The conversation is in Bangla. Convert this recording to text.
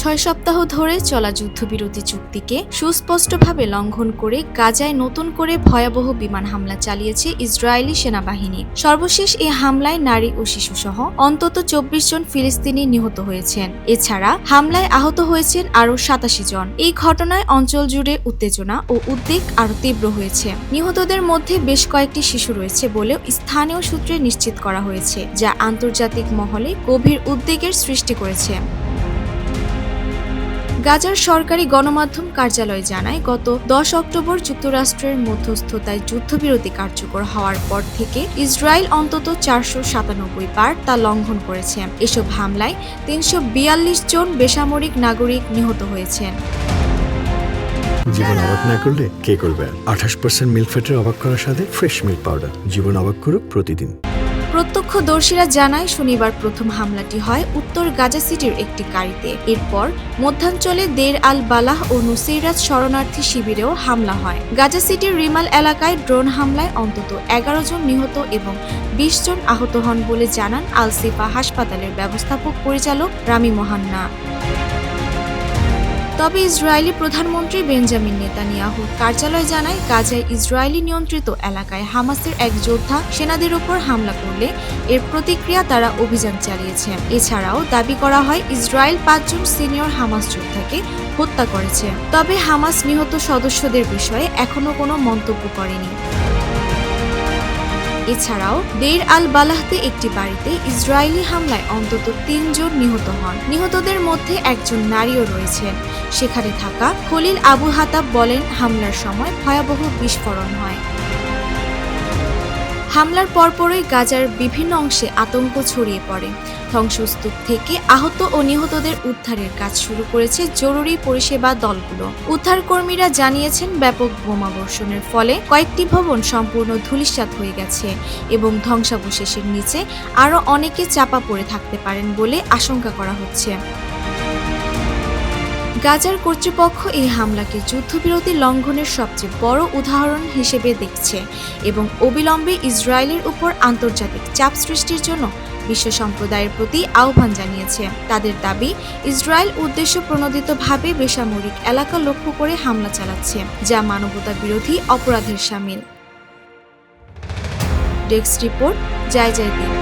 ছয় সপ্তাহ ধরে চলা যুদ্ধবিরতি চুক্তিকে সুস্পষ্টভাবে লঙ্ঘন করে গাজায় নতুন করে ভয়াবহ বিমান হামলা চালিয়েছে ইসরায়েলি সেনাবাহিনী। সর্বশেষ এই হামলায় নারী ও শিশুসহ অন্তত চব্বিশ জন ফিলিস্তিনি নিহত হয়েছেন। এছাড়া হামলায় আহত হয়েছেন আরও সাতাশি জন। এই ঘটনায় অঞ্চল জুড়ে উত্তেজনা ও উদ্বেগ আরও তীব্র হয়েছে। নিহতদের মধ্যে বেশ কয়েকটি শিশু রয়েছে বলেও স্থানীয় সূত্রে নিশ্চিত করা হয়েছে, যা আন্তর্জাতিক মহলে গভীর উদ্বেগের সৃষ্টি করেছে। গাজার সরকারি গণমাধ্যম কার্যালয় জানায়, গত দশ অক্টোবর যুক্তরাষ্ট্রের মধ্যস্থতায় যুদ্ধবিরতি কার্যকর হওয়ার পর থেকে ইসরায়েল অন্তত চারশো সাতানব্বই বার তা লঙ্ঘন করেছে। এসব হামলায় তিনশো বিয়াল্লিশ জন বেসামরিক নাগরিক নিহত হয়েছেন। জীবন অবাক না করলে কে করবে? আঠাশ পার্সেন্ট মিল্ক ফ্যাটের অবাক করার সাথে ফ্রেশ মিল্ক পাউডার জীবন অবাক করুক প্রতিদিন। প্রত্যক্ষদর্শীরা জানায়, শনিবার প্রথম হামলাটি হয় উত্তর গাজা সিটির একটি গাড়িতে। এরপর মধ্যাঞ্চলে দের আল বালাহ ও নুসিরাত শরণার্থী শিবিরেও হামলা হয়। গাজা সিটির রিমাল এলাকায় ড্রোন হামলায় অন্তত এগারো জন নিহত এবং বিশ জন আহত হন বলে জানান আলসিফা হাসপাতালের ব্যবস্থাপক পরিচালক রামি মোহান্না। তবে ইসরায়েলি প্রধানমন্ত্রী বেঞ্জামিন নেতানিয়াহুর কার্যালয় জানায়, গাজায় ইসরায়েলি নিয়ন্ত্রিত এলাকায় হামাসের এক যোদ্ধা সেনাদের উপর হামলা করলে এর প্রতিক্রিয়া তারা অভিযান চালিয়েছে। এছাড়াও দাবি করা হয়, ইসরায়েল পাঁচজন সিনিয়র হামাস যোদ্ধাকে হত্যা করেছে। তবে হামাস নিহত সদস্যদের বিষয়ে এখনও কোনো মন্তব্য করেনি। এছাড়াও বের আল বালাহতে একটি বাড়িতে ইসরায়েলি হামলায় অন্তত তিনজন নিহত হন। নিহতদের মধ্যে একজন নারীও রয়েছেন সেখানে থাকা খলিল আবু হাতাব বলেন, হামলার সময় ভয়াবহ বিস্ফোরণ হয়। হামলার পরপরই গাজার বিভিন্ন অংশে আতঙ্ক ছড়িয়ে পড়ে। ধ্বংসস্তূপ থেকে আহত ও নিহতদের উদ্ধারের কাজ শুরু করেছে জরুরি পরিষেবা দলগুলো। উদ্ধারকর্মীরা জানিয়েছেন, ব্যাপক বোমাবর্ষণের ফলে কয়েকটি ভবন সম্পূর্ণ ধূলিসাৎ হয়ে গেছে এবং ধ্বংসাবশেষের নিচে আরও অনেকে চাপা পড়ে থাকতে পারেন বলে আশঙ্কা করা হচ্ছে। গাজার কর্তৃপক্ষ এই হামলাকে যুদ্ধবিরতি লঙ্ঘনের সবচেয়ে বড় উদাহরণ হিসেবে দেখছে এবং অবিলম্বে ইসরায়েলের উপর আন্তর্জাতিক চাপ সৃষ্টির জন্য বিশ্ব সম্প্রদায়ের প্রতি আহ্বান জানিয়েছে। তাদের দাবি, ইসরায়েল উদ্দেশ্য প্রণোদিতভাবে বেসামরিক এলাকা লক্ষ্য করে হামলা চালাচ্ছে, যা মানবতা বিরোধী অপরাধের সামিল। ডেস্ক রিপোর্ট, জয় জয় দিন